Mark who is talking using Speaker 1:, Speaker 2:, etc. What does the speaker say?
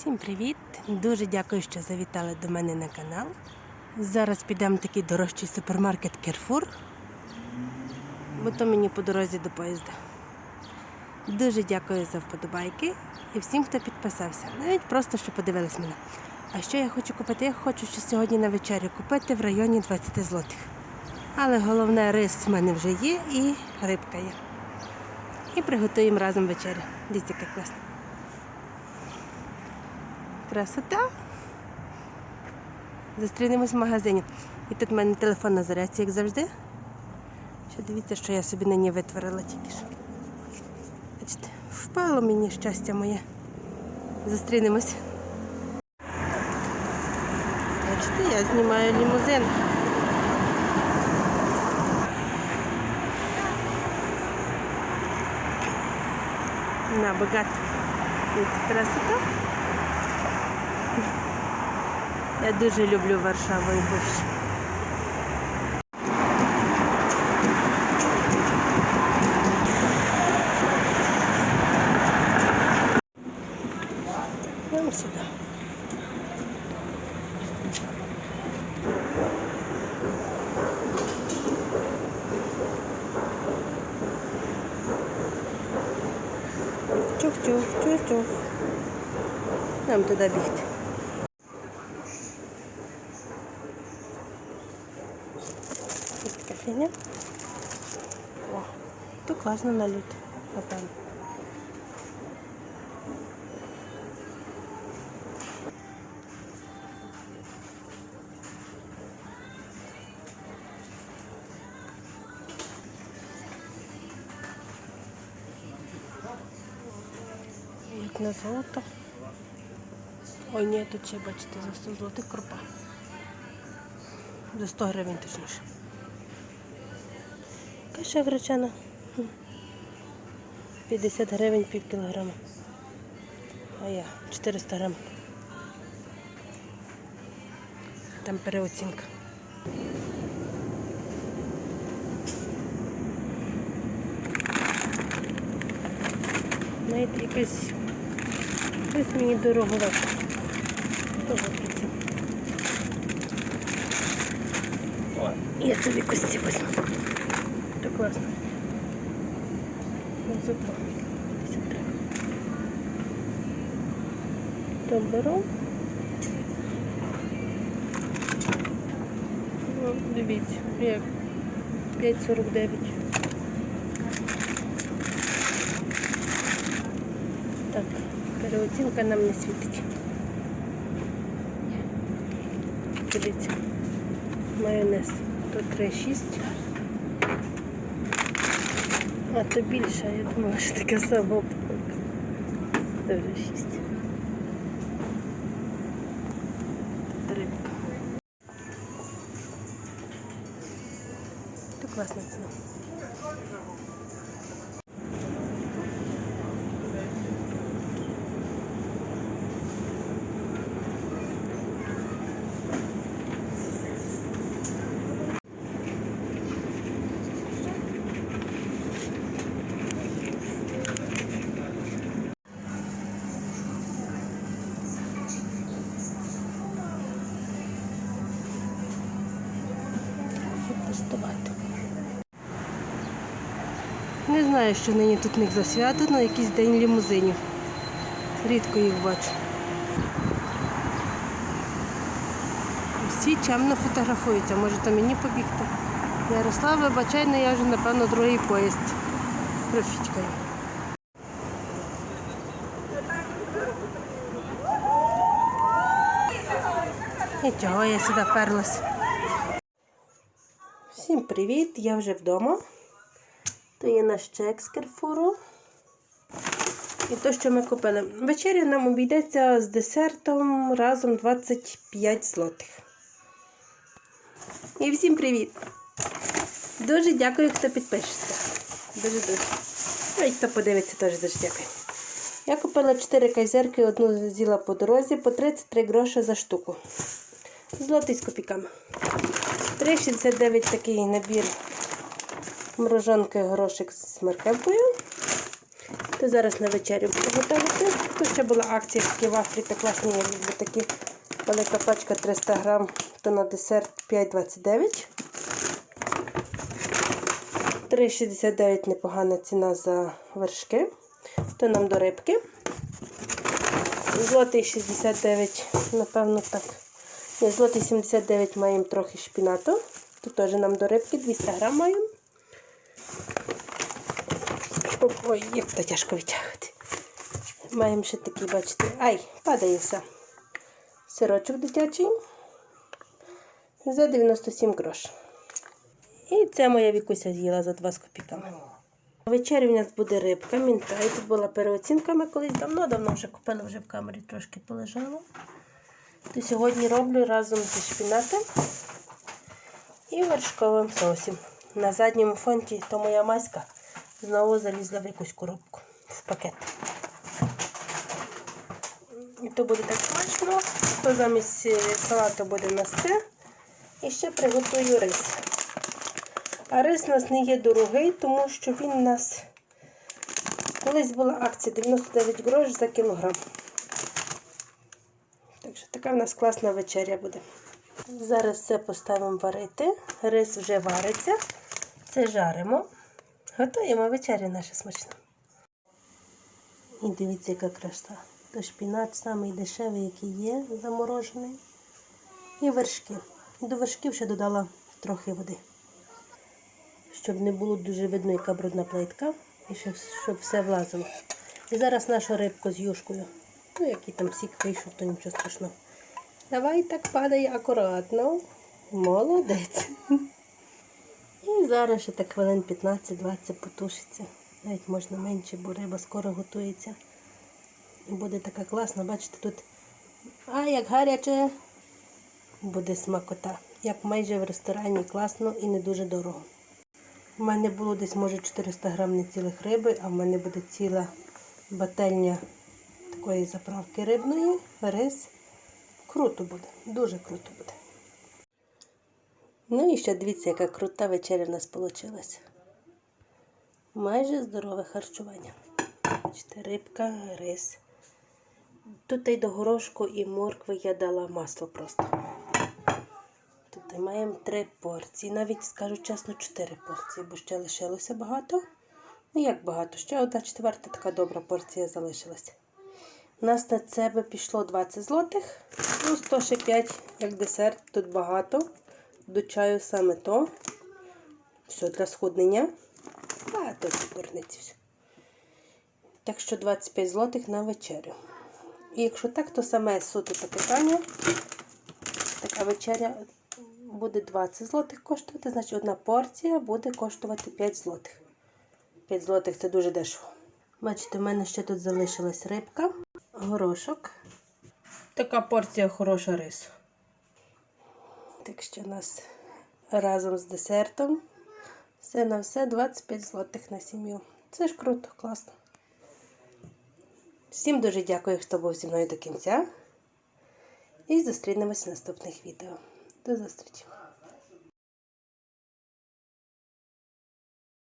Speaker 1: Всім привіт! Дуже дякую, що завітали до мене на канал. Зараз підемо в такий дорожчий супермаркет Керфур, бо то мені по дорозі до поїзда. Дуже дякую за вподобайки і всім, хто підписався, навіть просто що подивились мене. А що я хочу купити? Я хочу ще сьогодні на вечерю купити в районі 20 злотих. Але головне рис в мене вже є і рибка є. І приготуємо разом вечерю. Дивіться, як класно. Красота. Зустрінемось в магазині. І тут в мене телефон на зарядці, як завжди. Ще дивіться, що я собі нині витворила тільки що. Бачите, впало мені щастя моє. Зустрінемось. Бачите, я знімаю лімузин. На, багато. Красота. Я дуже люблю Варшаву і Польщу. Вон сюди. Чух-чух, чух-чух. Нам туди бігти. Ось. О, тут класно наліт, напевно. Як на золото. Ой, ні, тут ще бачите, за 100 злотих крупа. За 100 гривень точніше. Каша гречана. Хм. 50 гривень пів кілограма. А я 400 грам. Там переоцінка. Знаєте, якась щось мені дороговато. Тоже піца. О, я тобі кості візьму. Класно. 53. То беру. Ну, дивіться, як 5,49. Так, переоцінка нам не світить. Дивіться. Майонез. Тут 3,6. А то більше, я думала, що така сама 6. Тут рибка. Це класна ціна. Пустувати. Не знаю, що нині тут в них за але якийсь день лімузинів. Рідко їх бачу. Всі чемно фотографуються, може то мені побігти. Ярослав, вибачай, але я вже, напевно, другий поїзд профічкаю. Нічого, я сюди перлась. Всім привіт! Я вже вдома. То є наш чек з Керфуру. І то, що ми купили. Вечеря нам обійдеться з десертом разом 25 злотих. І всім привіт! Дуже дякую, хто підпишеться. Дуже-дуже. Ну і хто подивиться, теж дуже дякую. Я купила 4 кайзерки, одну з'їла по дорозі по 33 гроші за штуку. Злотий з копійками. 3,69 такий набір морожонки горошик з маркевкою. То зараз на вечерю буду готувати. Тут ще була акція такі вафлі, та класні, я люблю такі. Велика пачка 300 грам, то на десерт 5,29. 3,69 непогана ціна за вершки. То нам до рибки. Злотий 69, напевно, так. Злотий 79 маємо трохи шпінату. Тут теж нам до рибки 200 грам маємо. Ой, як то тяжко витягувати. Маємо ще такі, бачите. Ай, падає все. Сирочок дитячий. За 97 грош. І це моя вікуся з'їла за 2 з копійками. Вечері у нас буде рибка, мінтай. Тут була переоцінками колись давно-давно вже купила, вже в камері трошки полежала. То сьогодні роблю разом зі шпінатом і вершковим соусом. На задньому фонті то моя маська знову залізла в якусь коробку в пакет. І то буде так смачно, то замість е, салату буде насте. І ще приготую рис. А рис у нас не є дорогий, тому що він у нас колись була акція 99 грош за кілограм. Така в нас класна вечеря буде. Зараз це поставимо варити. Рис вже вариться. Це жаримо. Готуємо вечеря наша смачна. І дивіться, яка краса. То шпінат самий дешевий, який є, заморожений. І вершки. І до вершків ще додала трохи води. Щоб не було дуже видно, яка брудна плитка. І щоб, щоб все влазило. І зараз нашу рибку з юшкою. Ну, який там сік вийшов, то нічого страшного. Давай так падає акуратно. Молодець. І зараз ще так хвилин 15-20 потушиться. Навіть можна менше, бо риба скоро готується. І буде така класна, бачите, тут. А як гаряче буде смакота. Як майже в ресторані класно і не дуже дорого. У мене було десь, може, 400 грам не цілих риби, а в мене буде ціла бательня такої заправки рибної, рис. Круто буде, дуже круто буде. Ну і ще дивіться, яка крута вечеря в нас вийшла. Майже здорове харчування. Бачите, рибка, рис. Тут і до горошку і моркви я дала масло просто. Тут маємо три порції. Навіть скажу чесно, чотири порції, бо ще лишилося багато. Ну як багато? Ще одна четверта така добра порція залишилася. У нас на це би пішло 20 злотих, ну 105 як десерт, тут багато. До чаю саме то. Все для схуднення. А тут порниці все. Так що 25 злотих на вечерю. І якщо так, то саме суто та питання. Така вечеря буде 20 злотих коштувати, значить одна порція буде коштувати 5 злотих. 5 злотих це дуже дешево. Бачите, в мене ще тут залишилась рибка, горошок. Така порція хороша рису. Так що у нас разом з десертом все на все 25 злотих на сім'ю. Це ж круто, класно. Всім дуже дякую, хто був зі мною до кінця. І зустрінемось в наступних відео. До зустрічі!